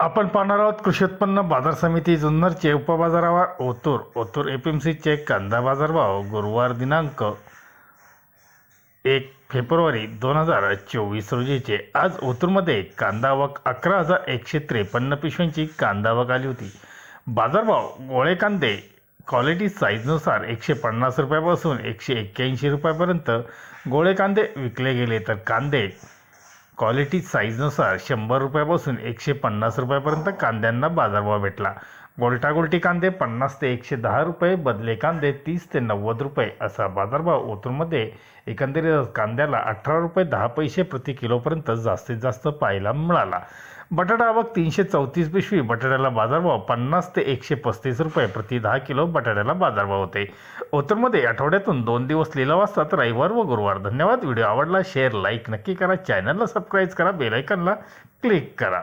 आपण पाहणार आहोत कृषी उत्पन्न बाजार समिती जुन्नरचे उपबाजारावर Otur. Otur A P M सीचे कांदा बाजारभाव गुरुवार दिनांक एक फेब्रुवारी दोन हजार चोवीस रोजीचे. आज ओतूरमध्ये कांदा वक अकरा हजार एकशे त्रेपन्न पिशव्यांची कांदा वक आली होती. बाजारभाव गोळे कांदे क्वालिटी साईजनुसार एकशे पन्नास रुपयापासून एकशे एक्क्याऐंशी रुपयापर्यंत गोळे कांदे विकले गेले. तर कांदे क्वालिटी साईजनुसार शंभर रुपयापासून एकशे पन्नास रुपयापर्यंत कांद्यांना बाजारभाव भेटला. गोलटागोलटी कांदे पन्नास ते एकशे दहा रुपये बदले कांदे तीस ते नव्वद रुपये असा बाजारभाव ओतूरमध्ये एकंदरीत कांद्याला अठरा रुपये दहा पैसे प्रति किलोपर्यंत जास्तीत जास्त पाहायला मिळाला. बटाटा आवक तीनशे चौतीस पिशवी बटाट्याला बाजारभाव पन्नास ते एकशे पस्तीस रुपये प्रति दहा किलो बटाट्याला बाजारभाव होते. ओतूरमध्ये आठवड्यातून दोन दिवस लिलाव असतात. रविवार व गुरुवार. धन्यवाद. व्हिडिओ आवडला शेअर लाईक नक्की करा. चॅनलला सबस्क्राईब करा. बेलायकनला क्लिक करा.